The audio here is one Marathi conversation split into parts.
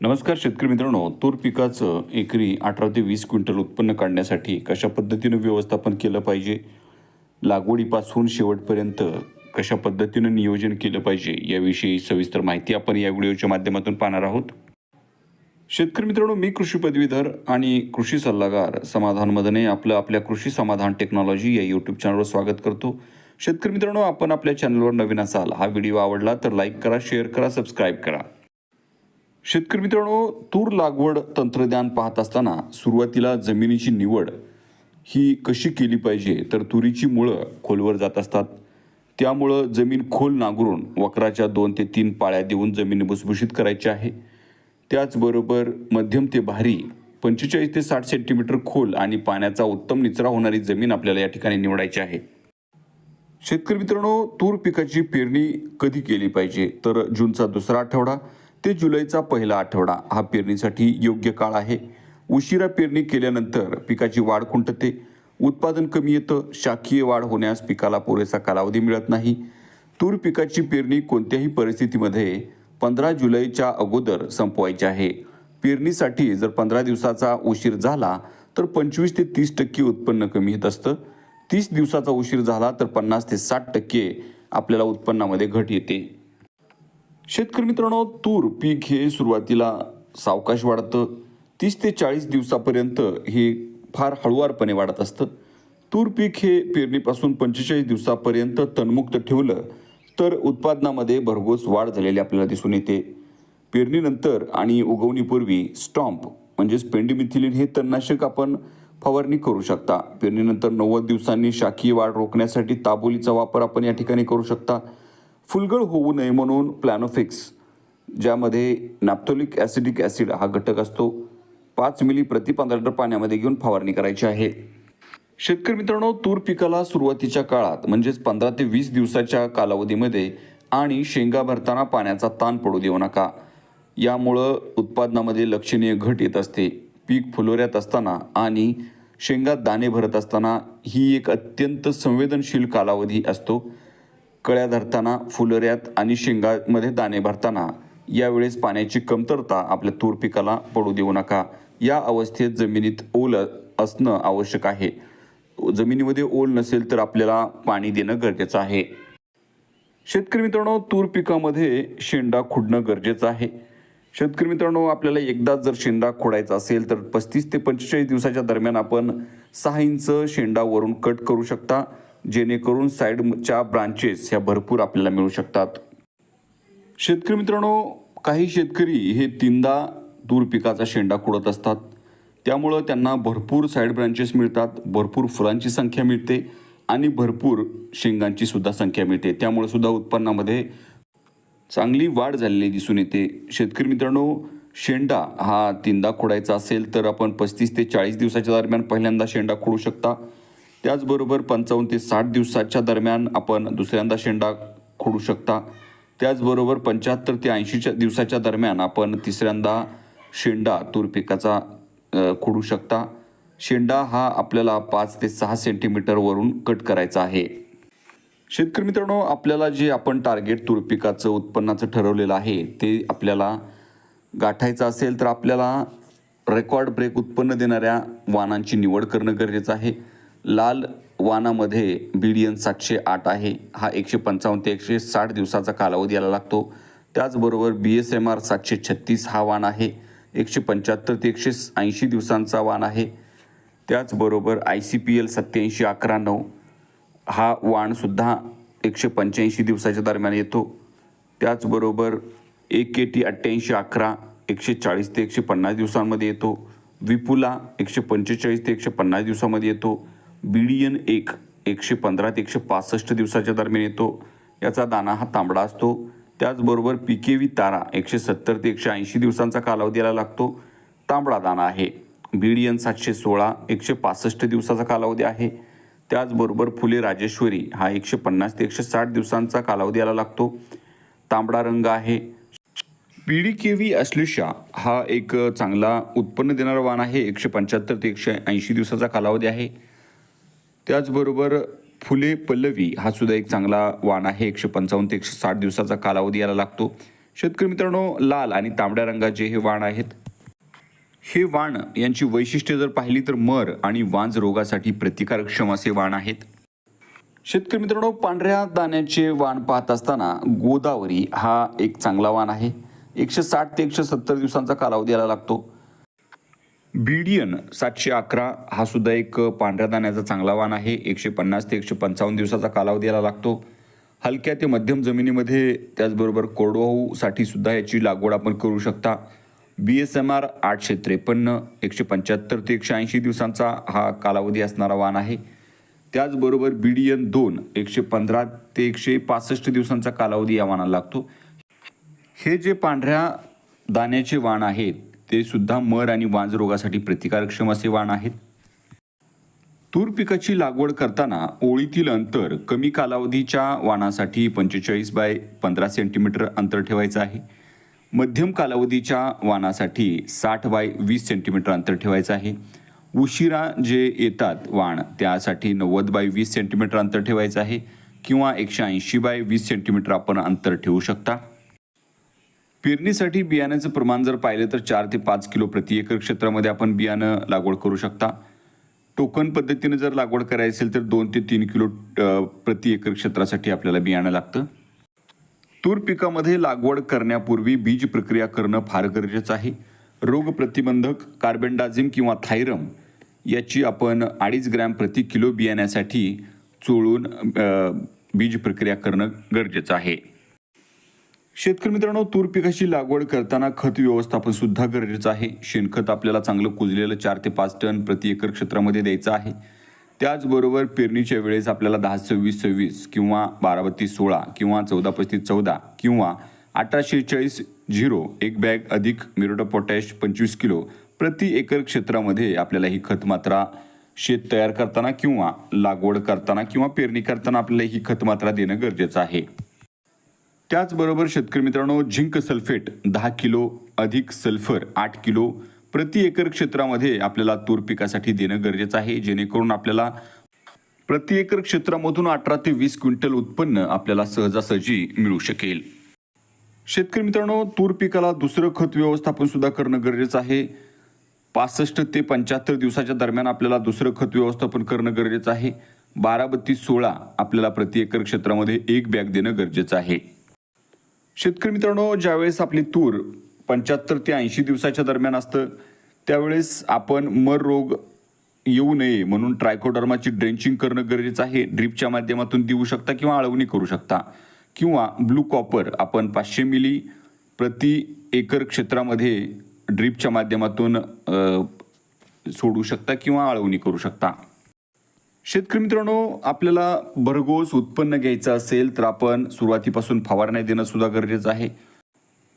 नमस्कार शेतकरी मित्रांनो. तूर पिकाचं एकरी अठरा ते वीस क्विंटल उत्पन्न काढण्यासाठी कशा पद्धतीनं व्यवस्थापन केलं पाहिजे? लागवडीपासून शेवटपर्यंत कशा पद्धतीनं नियोजन केलं पाहिजे? याविषयी सविस्तर माहिती आपण या व्हिडिओच्या माध्यमातून पाहणार आहोत. शेतकरी मित्रांनो मी कृषी पदवीधर आणि कृषी सल्लागार समाधान मदने आपलं आपल्या कृषी समाधान टेक्नॉलॉजी या यूट्यूब चॅनलवर स्वागत करतो. शेतकरी मित्रांनो आपण आपल्या चॅनलवर नवीन असाल हा व्हिडिओ आवडला तर लाईक करा शेअर करा सबस्क्राईब करा. शेतकरी मित्रांनो तूर लागवड तंत्रज्ञान पाहत असताना सुरुवातीला जमिनीची निवड ही कशी केली पाहिजे तर तुरीची मुळं खोलवर जात असतात. त्यामुळं जमीन खोल नांगरून वक्राच्या दोन ते तीन पाळ्या देऊन जमीन भुसभुशीत करायची आहे. त्याचबरोबर मध्यम ते भारी पंचेचाळीस ते साठ सेंटीमीटर खोल आणि पाण्याचा उत्तम निचरा होणारी जमीन आपल्याला या ठिकाणी निवडायची आहे. शेतकरी मित्रांनो तूर पिकाची पेरणी कधी केली पाहिजे तर जूनचा दुसरा आठवडा ते जुलैचा पहिला आठवडा. हा पेरणीसाठी योग्य काळ आहे. उशिरा पेरणी केल्यानंतर पिकाची वाढ खुंटते. उत्पादन कमी येतं. शाखीय वाढ होण्यास पिकाला पुरेसा कालावधी मिळत नाही. तूर पिकाची पेरणी कोणत्याही परिस्थितीमध्ये पंधरा जुलैच्या अगोदर संपवायची आहे. पेरणीसाठी जर पंधरा दिवसाचा उशीर झाला तर पंचवीस ते तीस टक्के उत्पन्न कमी येत असतं. तीस दिवसाचा उशीर झाला तर पन्नास ते साठ टक्के आपल्याला उत्पन्नामध्ये घट येते. शेतकरी मित्रांनो तूर पीक हे सुरुवातीला सावकाश वाढतं. तीस ते चाळीस दिवसापर्यंत हे फार हळुवारपणे वाढत असतं. तूर पीक हे पेरणीपासून पंचेचाळीस दिवसापर्यंत तणमुक्त ठेवलं तर उत्पादनामध्ये भरघोस वाढ झालेली आपल्याला दिसून येते. पेरणीनंतर आणि उगवणीपूर्वी स्टॉम्प म्हणजेच पेंडिमिथिलिन हे तणनाशक आपण फवारणी करू शकता. पेरणीनंतर नव्वद दिवसांनी शाखीय वाढ रोखण्यासाठी ताबोलीचा वापर आपण या ठिकाणी करू शकता. फुलगळ होऊ नये म्हणून प्लॅनोफिक्स ज्यामध्ये नॅप्थोलिक ॲसिडिक ॲसिड हा घटक असतो पाच मिली प्रति पंधरा लिटर पाण्यामध्ये घेऊन फवारणी करायची आहे. शेतकरी मित्रांनो तूर पिकाला सुरुवातीच्या काळात म्हणजेच पंधरा ते वीस दिवसाच्या कालावधीमध्ये आणि शेंगा भरताना पाण्याचा ताण पडू देऊ नका. यामुळं उत्पादनामध्ये लक्षणीय घट येत असते. पीक फुलोऱ्यात असताना आणि शेंगात दाणे भरत असताना ही एक अत्यंत संवेदनशील कालावधी असतो. कळ्या धरताना फुलऱ्यात आणि शेंगामध्ये दाणे भरताना यावेळेस पाण्याची कमतरता आपल्या तूर पिकाला पडू देऊ नका. या अवस्थेत जमिनीत ओल असणं आवश्यक आहे. जमिनीमध्ये ओल नसेल तर आपल्याला पाणी देणं गरजेचं आहे. शेतकरी मित्रांनो तूर पिकामध्ये शेंडा खुडणं गरजेचं आहे. शेतकरी मित्रांनो आपल्याला एकदाच जर शेंडा खोडायचा असेल तर पस्तीस ते पंचेचाळीस दिवसाच्या दरम्यान आपण सहा इंच शेंडा वरून कट करू शकता. जेणेकरून साईडच्या ब्रांचेस ह्या भरपूर आपल्याला मिळू शकतात. शेतकरी मित्रांनो काही शेतकरी हे तीनदा दूर पिकाचा शेंडा खोडत असतात. त्यामुळं त्यांना भरपूर साईड ब्रांचेस मिळतात भरपूर फुलांची संख्या मिळते आणि भरपूर शेंगांची सुद्धा संख्या मिळते. त्यामुळे सुद्धा उत्पन्नामध्ये चांगली वाढ झालेली दिसून येते. शेतकरी मित्रांनो शेंडा हा तीनदा खोडायचा असेल तर आपण पस्तीस ते चाळीस दिवसाच्या दरम्यान पहिल्यांदा शेंडा खोडू शकता. त्याचबरोबर पंचावन्न ते साठ दिवसाच्या दरम्यान आपण दुसऱ्यांदा शेंडा खोडू शकता. त्याचबरोबर पंच्याहत्तर ते ऐंशीच्या दिवसाच्या दरम्यान आपण तिसऱ्यांदा शेंडा तूर पिकाचा खोडू शकता. शेंडा हा आपल्याला पाच ते सहा सेंटीमीटरवरून कट करायचा आहे. शेतकरी मित्रांनो आपल्याला जे आपण टार्गेट तूर पिकाचं उत्पन्नाचं ठरवलेलं आहे ते आपल्याला गाठायचं असेल तर आपल्याला रेकॉर्ड ब्रेक उत्पन्न देणाऱ्या वाहनांची निवड करणं गरजेचं आहे. लाल वानामध्ये बीडीएन सातशे आठ आहे. हा एकशे पंचावन्न ते एकशे साठ दिवसाचा कालावधी याला लागतो. त्याचबरोबर बी एस एम आर सातशे छत्तीस हा वाण आहे. एकशे पंच्याहत्तर ते एकशे ऐंशी दिवसांचा वाण आहे. त्याचबरोबर आय सी पी एल सत्याऐंशी अकरा नऊ हा वाणसुद्धा एकशे पंच्याऐंशी दिवसाच्या दरम्यान येतो. त्याचबरोबर ए के टी अठ्ठ्याऐंशी अकरा एकशे चाळीस ते एकशे पन्नास दिवसांमध्ये येतो. विपुला एकशे पंचेचाळीस ते एकशे पन्नास दिवसामध्ये येतो. बीडीएन एक एकशे पंधरा ते एकशे पासष्ट दिवसाच्या दरम्यान येतो. याचा दाना हा तांबडा असतो. त्याचबरोबर पी के व्ही तारा एकशे सत्तर ते एकशे ऐंशी दिवसांचा कालावधी लागतो. तांबडा दाना आहे. बीडीएन सातशे सोळा एकशे पासष्ट दिवसाचा कालावधी आहे. त्याचबरोबर फुले राजेश्वरी हा एकशे पन्नास ते एकशे साठ दिवसांचा कालावधी याला लागतो. तांबडा रंग आहे. पीडी के व्ही अश्लेषा हा एक चांगला उत्पन्न देणारा वाण आहे. एकशे पंच्याहत्तर ते एकशे ऐंशी दिवसाचा कालावधी आहे. त्याचबरोबर फुले पल्लवी हा सुद्धा एक चांगला वाण आहे. एकशे पंचावन्न ते एकशे साठ दिवसाचा कालावधी याला लागतो. शेतकरी मित्रांनो लाल आणि तांबड्या रंगाचे हे वाण आहेत. हे वाण यांची वैशिष्ट्ये जर पाहिली तर मर आणि वांज रोगासाठी प्रतिकारक्षम असे वाण आहेत. शेतकरी मित्रांनो पांढऱ्या दाण्याचे वाण पाहत असताना गोदावरी हा एक चांगला वाण आहे. एकशे साठ ते एकशे सत्तर दिवसांचा कालावधी याला लागतो. बीडियन सातशे अकरा हा सुद्धा एक पांढऱ्या दाण्याचा चांगला वाण आहे. एकशे पन्नास ते एकशे पंचावन्न दिवसाचा कालावधी याला लागतो. हलक्या ते मध्यम जमिनीमध्ये त्याचबरोबर कोरडवाहूसाठी सुद्धा याची लागवड आपण करू शकता. बी एस एम आर आठशे त्रेपन्न एकशे पंच्याहत्तर ते एकशे ऐंशी दिवसांचा हा कालावधी असणारा वाण आहे. त्याचबरोबर बी डी एन दोन एकशे पंधरा ते एकशे पासष्ट दिवसांचा कालावधी या वाणाला लागतो. हे जे पांढऱ्या दाण्याचे वाण आहेत ते सुद्धा मर आणि वांज रोगासाठी प्रतिकारक्षम असे वाण आहेत. तूर पिकाची लागवड करताना ओळीतील अंतर कमी कालावधीच्या वाणासाठी पंचेचाळीस बाय पंधरा सेंटीमीटर अंतर ठेवायचं आहे. मध्यम कालावधीच्या वाणासाठी साठ बाय वीस सेंटीमीटर अंतर ठेवायचं आहे. उशिरा जे येतात वाण त्यासाठी नव्वद बाय वीस सेंटीमीटर अंतर ठेवायचं आहे किंवा एकशे ऐंशी बाय वीस सेंटीमीटर आपण अंतर ठेवू शकता. पेरणीसाठी बियाण्याचं प्रमाण जर पाहिलं तर चार ते पाच किलो प्रति एकर क्षेत्रामध्ये आपण बियाणं लागवड करू शकता. टोकन पद्धतीने जर लागवड करायची असेल तर दोन ते तीन किलो प्रति एकर क्षेत्रासाठी आपल्याला बियाणं लागतं. तूर पिकामध्ये लागवड करण्यापूर्वी बीज प्रक्रिया करणं फार गरजेचं आहे. रोग प्रतिबंधक कार्बेंडाझिम किंवा थायरम याची आपण अडीच ग्रॅम प्रति किलो बियाण्यासाठी चोळून बीज प्रक्रिया करणं गरजेचं आहे. शेतकरी मित्रांनो तूर पिकाची लागवड करताना खत व्यवस्थापन सुद्धा गरजेचं आहे. शेणखत आपल्याला चांगलं कुजलेलं चार ते पाच टन प्रति एकर क्षेत्रामध्ये द्यायचं आहे. त्याचबरोबर पेरणीच्या वेळेस आपल्याला दहा सव्वीस सव्वीस किंवा बारा बत्तीस सोळा किंवा चौदा पस्तीस चौदा किंवा अठराशे चाळीस झिरो एक बॅग अधिक मिरोडो पोटॅश पंचवीस किलो प्रति एकर क्षेत्रामध्ये आपल्याला ही खत मात्रा शेत तयार करताना किंवा लागवड करताना किंवा पेरणी करताना आपल्याला ही खत मात्रा देणं गरजेचं आहे. त्याचबरोबर शेतकरी मित्रांनो झिंक सल्फेट दहा किलो अधिक सल्फर आठ किलो प्रति एकर क्षेत्रामध्ये आपल्याला तूर पिकासाठी देणं गरजेचं आहे. जेणेकरून आपल्याला प्रति एकर क्षेत्रामधून अठरा ते वीस क्विंटल उत्पन्न आपल्याला सहजासहजी मिळू शकेल. शेतकरी मित्रांनो तूर पिकाला दुसरं खत व्यवस्थापन सुद्धा करणं गरजेचं आहे. पासष्ट ते पंच्याहत्तर दिवसाच्या दरम्यान आपल्याला दुसरं खत व्यवस्थापन करणं गरजेचं आहे. बारा बत्तीस सोळा आपल्याला प्रति एकर क्षेत्रामध्ये एक बॅग देणं गरजेचं आहे. शेतकरी मित्रांनो ज्यावेळेस आपली तूर पंच्याहत्तर ते ऐंशी दिवसाच्या दरम्यान असतं त्यावेळेस आपण मर रोग येऊ नये म्हणून ट्रायकोडर्माची ड्रेंचिंग करणं गरजेचं आहे. ड्रीपच्या माध्यमातून देऊ शकता किंवा आळवणी करू शकता. किंवा ब्लू कॉपर आपण पाचशे मिली प्रति एकर क्षेत्रामध्ये ड्रीपच्या माध्यमातून सोडू शकता किंवा आळवणी करू शकता. शेतकरी मित्रांनो आपल्याला भरघोस उत्पन्न घ्यायचं असेल तर आपण सुरुवातीपासून फवारण्या देणं सुद्धा गरजेचं आहे.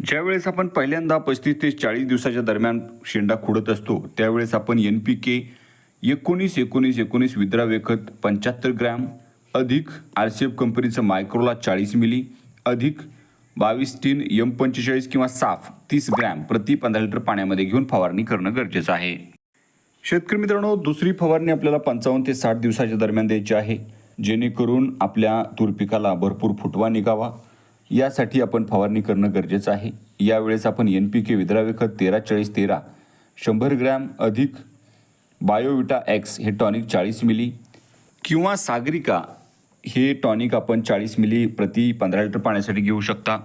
ज्यावेळेस आपण पहिल्यांदा पस्तीस ते चाळीस दिवसाच्या दरम्यान शेंडा खुडत असतो त्यावेळेस आपण एन पी के एकोणीस एकोणीस एकोणीस विद्राव्य खत पंच्याहत्तर ग्रॅम अधिक आर सी एफ कंपनीचं मायक्रोला चाळीस मिली अधिक बावीस टीन एम पंचेचाळीस किंवा साफ तीस ग्रॅम प्रति पंधरा लिटर पाण्यामध्ये घेऊन फवारणी करणं गरजेचं आहे. शेतकरी मित्रांनो दुसरी फवारणी आपल्याला पंचावन्न ते साठ दिवसाच्या दरम्यान द्यायची आहे. जेणेकरून आपल्या तूर पिकाला भरपूर फुटवा निघावा. यासाठी आपण फवारणी करणं गरजेचं आहे. यावेळेस आपण एन पी के विद्राव्य खत तेरा चाळीस तेरा शंभर ग्रॅम अधिक बायोविटा एक्स हे टॉनिक चाळीस मिली किंवा सागरिका हे टॉनिक आपण चाळीस मिली प्रति पंधरा लिटर पाण्यासाठी घेऊ शकता.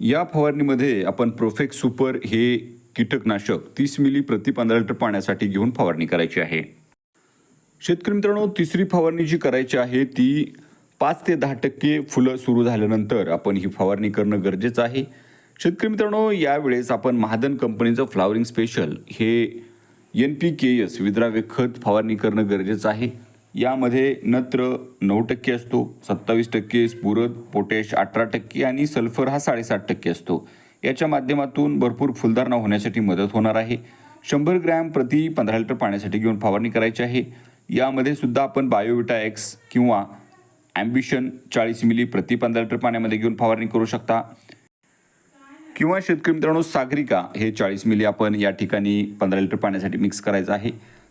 या फवारणीमध्ये आपण प्रोफेक्स सुपर हे कीटकनाशक तीस मिली प्रति पंधरा लिटर पाण्यासाठी घेऊन फवारणी करायची आहे. शेतकरी मित्रांनो तिसरी फवारणी जी करायची आहे ती पाच ते दहा टक्के फुलं सुरू झाल्यानंतर आपण ही फवारणी करणं गरजेचं आहे. शेतकरी मित्रांनो यावेळेस आपण महादन कंपनीचं फ्लावरिंग स्पेशल हे एन पी के एस विद्राव्य खत फवारणी करणं गरजेचं आहे. यामध्ये नत्र नऊ टक्के असतो सत्तावीस टक्के स्फुरद पोटॅश अठरा टक्के आणि सल्फर हा साडेसात टक्के असतो. याच्या माध्यमातून भरपूर फुलधारणा होण्यासाठी मदत होणार आहे. शंभर ग्रॅम प्रति पंधरा लिटर पाण्यासाठी घेऊन फवारणी करायची आहे. यामध्ये सुद्धा आपण बायोविटा एक्स किंवा ॲम्बिशन चाळीस मिली प्रति पंधरा लिटर पाण्यामध्ये घेऊन फवारणी करू शकता. किंवा शेतकरी मित्रांनो सागरिका हे चाळीस मिली आपण या ठिकाणी पंधरा लिटर पाण्यासाठी मिक्स करायचं आहे.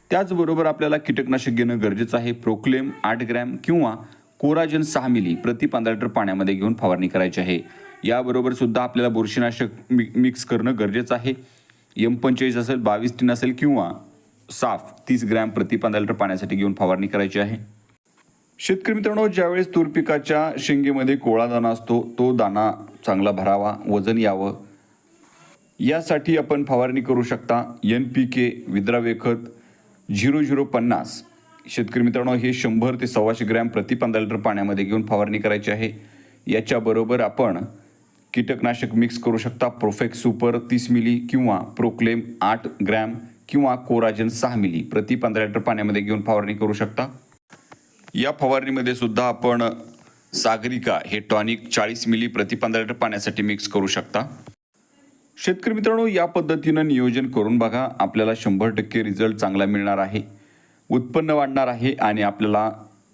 त्याचबरोबर आपल्याला कीटकनाशक घेणं गरजेचं आहे. प्रोक्लेम आठ ग्रॅम किंवा कोराजन सहा मिली प्रति पंधरा लिटर पाण्यामध्ये घेऊन फवारणी करायची आहे. याबरोबर सुद्धा आपल्याला बुरशीनाशक मि मिक्स करणं गरजेचं आहे. एम पंचेचाळीस असेल बावीस टीन असेल किंवा साफ तीस ग्रॅम प्रति पंधरा लिटर पाण्यासाठी घेऊन फवारणी करायची आहे. शेतकरी मित्रांनो ज्यावेळेस तूर पिकाच्या शेंगेमध्ये कोळा दाणा असतो तो दाणा चांगला भरावा वजन यावं. यासाठी आपण फवारणी करू शकता. एन पी के विद्राव्य खत झिरो झिरो पन्नास शेतकरी मित्रांनो हे शंभर ते सव्वाशे ग्रॅम प्रति पंधरा लिटर पाण्यामध्ये घेऊन फवारणी करायची आहे. याच्याबरोबर आपण कीटकनाशक मिक्स करू शकता. प्रोफेक्स सुपर तीस मिली किंवा प्रोक्लेम आठ ग्रॅम किंवा कोराजन सहा मिली प्रति पंधरा लिटर पाण्यामध्ये घेऊन फवारणी करू शकता. या फवारणीमध्ये सुद्धा आपण सागरिका हे टॉनिक चाळीस मिली प्रति पंधरा लिटर पाण्यासाठी मिक्स करू शकता. शेतकरी मित्रांनो या पद्धतीनं नियोजन करून बघा. आपल्याला शंभर टक्के रिझल्ट चांगला मिळणार आहे. उत्पन्न वाढणार आहे आणि आपल्याला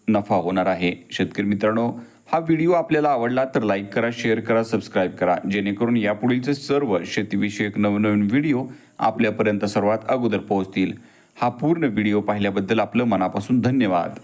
नफा होणार आहे. शेतकरी मित्रांनो हा व्हिडिओ आपल्याला आवडला तर लाईक करा शेअर करा सबस्क्राईब करा. जेणेकरून यापुढीलचे सर्व शेतीविषयक नवनवीन व्हिडिओ आपल्यापर्यंत सर्वात अगोदर पोहोचतील. हा पूर्ण व्हिडिओ पाहिल्याबद्दल आपलं मनापासून धन्यवाद.